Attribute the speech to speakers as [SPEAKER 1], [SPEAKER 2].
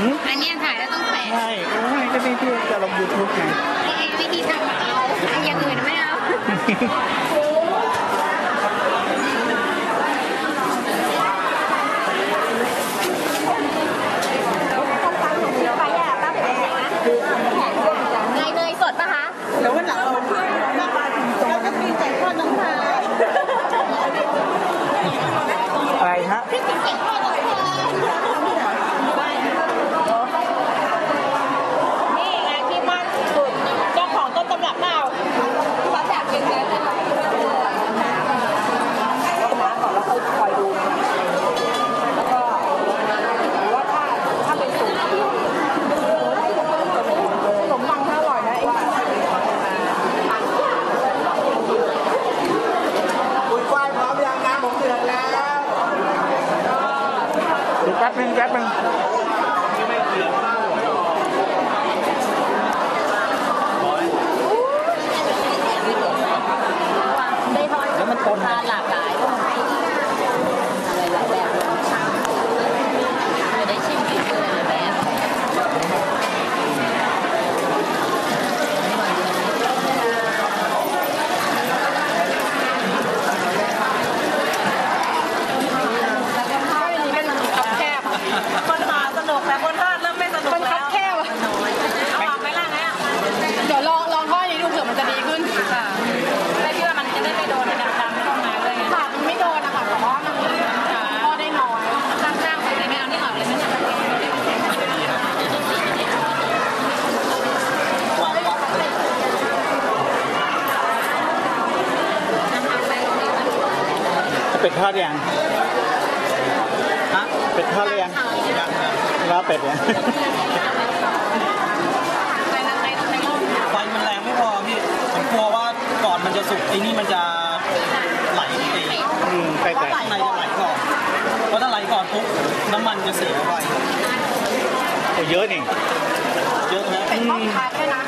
[SPEAKER 1] หืม
[SPEAKER 2] อันเนี้ยถ่ายแล้วต้องแปะ
[SPEAKER 1] ใช่โอ้ยก็นี่ที่จะลงยูทูบไง
[SPEAKER 2] ไอ้ไอ้วิธีทำอะเอาไอ้อย่างอื่นไม่เอาไงเนยสดปะคะ
[SPEAKER 3] แล้ววันหลังเราเราจะกินไก่ทอดน้ำปลา
[SPEAKER 1] อะไรฮะ
[SPEAKER 3] นี่ไงที่มั่นสุดเจ้าของต้นตำรับเปล่ามาจากเชียงรายเราล้างก่อนแล้วค่อยคอยดูแล้วก็ว่าถ้าถ้าเป็นสูตรขนมปังถ้าอร่อยนะเอง
[SPEAKER 4] คุณฝ้ายพร้อมยังน้ำผมเดือดแล้ว
[SPEAKER 1] ดู แป๊บนึงแป๊บนึง
[SPEAKER 2] ได้ทอด
[SPEAKER 1] แล้วมันคน
[SPEAKER 2] ทานหลากหลายอะไรหลายแบบเลยจะได้ชิมฝีมือหลายแบบ
[SPEAKER 3] คับแคบคนมาสนุกแต่คนทอดเริ่มไม่สนุกแล้วคับแคบเอาออกไหมล่ะเนี่ย
[SPEAKER 5] เดี๋ยวลองลองทอดนี้ดูเผื่อมันจะดีขึ้น
[SPEAKER 3] ค่ะไม่คิดว่ามันจะได้ไม่โดนในดำๆเข้ามาเลยไง
[SPEAKER 5] ค่ะมันไม่โดนนะคะแต่ว่ามันทอดได้น้อย
[SPEAKER 3] ข้างๆใส่ในแมวนี่ออกเลยไม่ใช่
[SPEAKER 1] เป็ดทอดยังฮะเป็ดทอดหรือยังยังรอเป็ดเนี่ย
[SPEAKER 3] ในนั้นในในรูป
[SPEAKER 4] ไฟมันแรงไม่พอพี่ผมกลัวว่าก่อนมันจะสุกไอ้นี่มันจะไหลไป
[SPEAKER 1] อืมไก่ไก่
[SPEAKER 4] ข้างในจะไหลก่อนเพราะถ้าไหลก่อนปุ๊บน้ำมันจะเสียไว
[SPEAKER 1] โอ้เยอะนี่
[SPEAKER 4] เยอะนะ
[SPEAKER 3] เป็นห้องทานด้วยนะ